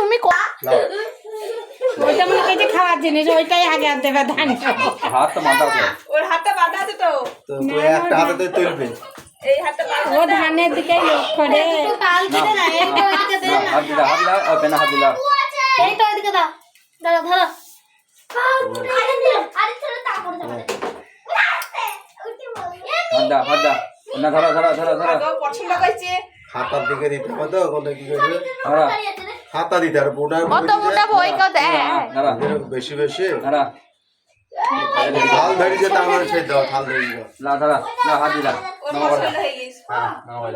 তুমি ওইটা মনে যে খাওয়ার জিনিস ওইটাই আগে আর দেবে ধান হাত বাঁধা আছে। ওর হাতটা বাঁধা আছে তো। তো একটা হাতে তুলবে। ও ধানের দিকেই লক্ষ্য রে। কাল কেটে না এই তো এদিকে দে না, না। হাত দিলা হাত দিলা ও পেনা হাত দিলা। এই তো এদিকে দাও। ধরো। ধরো আরে দিলাম আরে ছেড়ে তারপরে যাবে হাত দা হাত দা। না ধরো ধরো ধরো ধরো। পছন্দ করছে। হাতার দিকে দিতে হবে তো কোনটা কি করবে? হাতা দিতে আর বোটা অত মোটা বই কো বেশি বেশি। থাল ধরে যেতে আমার সেই দাও থাল ধরে না ধরো না হাত দিলা। পছন্দ হয়ে গেছে হ্যাঁ নমো